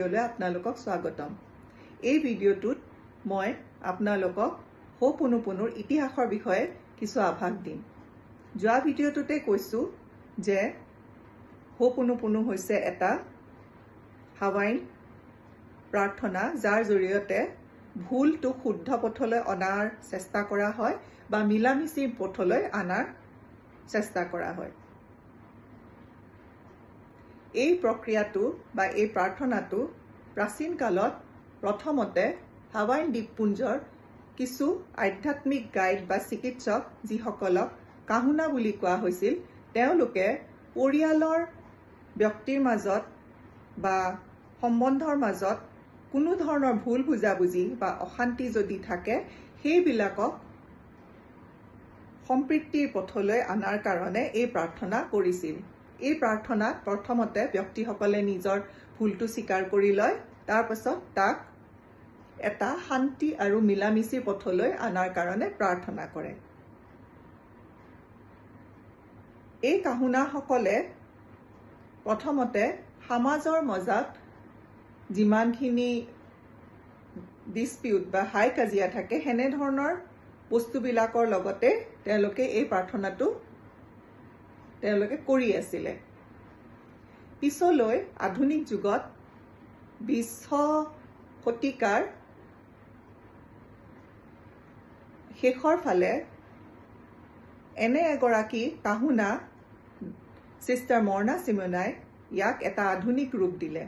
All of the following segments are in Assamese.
ভিডিঅ'লৈ আপোনালোকক স্বাগতম। এই ভিডিঅ'টোত মই আপোনালোকক হোপোনোপোনোৰ ইতিহাসৰ বিষয়ে কিছু আভাস দিম। যোৱা ভিডিঅ'টোতে কৈছোঁ যে হোপোনোপোনো হৈছে এটা হাৱাইন প্ৰাৰ্থনা যাৰ জৰিয়তে ভুলটো শুদ্ধ পথলৈ অনাৰ চেষ্টা কৰা হয় বা মিলামিচি পথলৈ অনাৰ চেষ্টা কৰা হয়। এই প্ৰক্ৰিয়াটো বা এই প্ৰাৰ্থনাটো প্ৰাচীন কালত প্ৰথমতে হাৱাইন দ্বীপপুঞ্জৰ কিছু আধ্যাত্মিক গাইড বা চিকিৎসক যিসকলক কাহুনা বুলি কোৱা হৈছিল তেওঁলোকে পৰিয়ালৰ ব্যক্তিৰ মাজত বা সম্বন্ধৰ মাজত কোনো ধৰণৰ ভুল বুজাবুজি বা অশান্তি যদি থাকে সেইবিলাকক সম্প্ৰীতিৰ পথলৈ অনাৰ কাৰণে এই প্ৰাৰ্থনা কৰিছিল। এই প্ৰাৰ্থনাত প্ৰথমতে ব্যক্তিসকলে নিজৰ ভুলটো স্বীকাৰ কৰি লয় তাৰপাছত তাক এটা শান্তি আৰু মিলামিচিৰ পথলৈ অনাৰ কাৰণে প্ৰাৰ্থনা কৰে। এই কাহুনাসকলে প্ৰথমতে সমাজৰ মাজত যিমানখিনি ডিছপিউট বা হাই কাজিয়া থাকে সেনেধৰণৰ বস্তুবিলাকৰ লগতে তেওঁলোকে এই প্ৰাৰ্থনাটো তেওঁলোকে কৰি আছিলে। পিছলৈ আধুনিক যুগত বিশ শতিকাৰ শেষৰ ফালে এনে এগৰাকী কাহুনা চিষ্টাৰ মৰ্ণা চিমনাই ইয়াক এটা আধুনিক ৰূপ দিলে।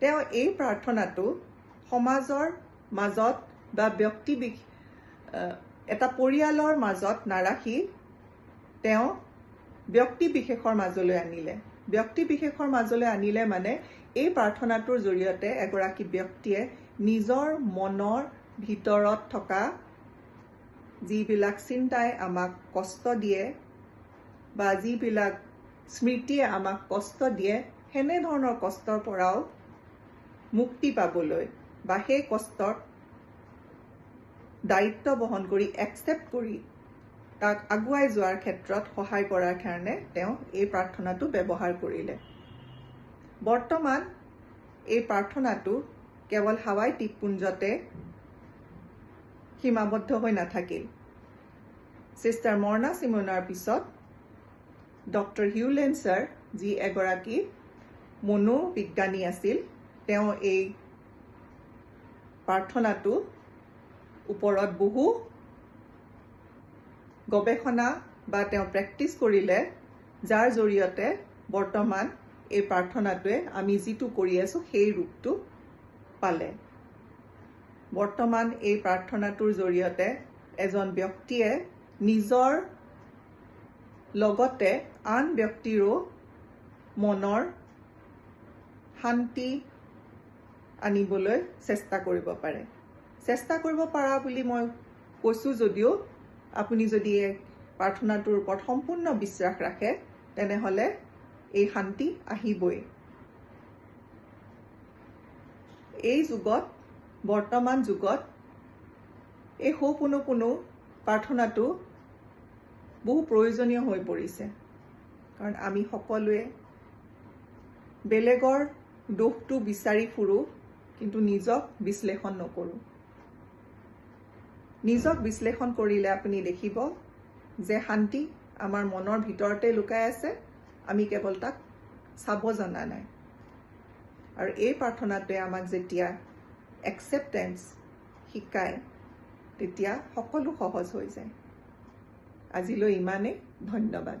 তেওঁ এই প্ৰাৰ্থনাটো সমাজৰ মাজত বা ব্যক্তি এটা পৰিয়ালৰ মাজত নাৰাখি তেওঁ ব্যক্তি বিশেষৰ মাজলৈ আনিলে। ব্যক্তি বিশেষৰ মাজলৈ আনিলে মানে এই প্ৰাৰ্থনাটোৰ জৰিয়তে এগৰাকী ব্যক্তিয়ে নিজৰ মনৰ ভিতৰত থকা যিবিলাক চিন্তাই আমাক কষ্ট দিয়ে বা যিবিলাক স্মৃতিয়ে আমাক কষ্ট দিয়ে সেনেধৰণৰ কষ্টৰ পৰাও মুক্তি পাবলৈ বা সেই কষ্টৰ দায়িত্ব বহন কৰি একচেপ্ট কৰি তাক আগুৱাই যোৱাৰ ক্ষেত্ৰত সহায় কৰাৰ কাৰণে তেওঁ এই প্ৰাৰ্থনাটো ব্যৱহাৰ কৰিলে। বৰ্তমান এই প্ৰাৰ্থনাটো কেৱল হাৱাই দ্বীপপুঞ্জতে সীমাবদ্ধ হৈ নাথাকিল। চিষ্টাৰ মৰ্ণা চিমনাৰ পিছত ডক্টৰ হিউলেঞ্চাৰ যি এগৰাকী মনোবিজ্ঞানী আছিল তেওঁ এই প্ৰাৰ্থনাটো ওপৰত বহু গৱেষণা বা তেওঁ প্ৰেক্টিছ কৰিলে যাৰ জৰিয়তে বৰ্তমান এই প্ৰাৰ্থনাটোৱে আমি যিটো কৰি আছোঁ সেই ৰূপটো পালে। বৰ্তমান এই প্ৰাৰ্থনাটোৰ জৰিয়তে এজন ব্যক্তিয়ে নিজৰ লগতে আন ব্যক্তিৰো মনৰ শান্তি আনিবলৈ চেষ্টা কৰিব পাৰে। চেষ্টা কৰিব পাৰা বুলি মই কৈছোঁ যদিও আপুনি যদি প্ৰাৰ্থনাটোৰ ওপৰত সম্পূৰ্ণ বিশ্বাস ৰাখে তেনেহ'লে এই শান্তি আহিবই। এই যুগত বৰ্তমান যুগত এই সৌপোনোপোনো প্ৰাৰ্থনাটো বহু প্ৰয়োজনীয় হৈ পৰিছে। কাৰণ আমি সকলোৱে বেলেগৰ দোষটো বিচাৰি ফুৰোঁ কিন্তু নিজক বিশ্লেষণ নকৰোঁ। নিজক বিশ্লেষণ কৰিলে আপুনি দেখিব যে শান্তি আমাৰ মনৰ ভিতৰতে লুকাই আছে আমি কেৱল তাক চাব জনা নাই। আৰু এই প্ৰাৰ্থনাটোৱে আমাক যেতিয়া একচেপ্টেঞ্চ শিকায় তেতিয়া সকলো সহজ হৈ যায়। আজিলৈ ইমানেই ধন্যবাদ।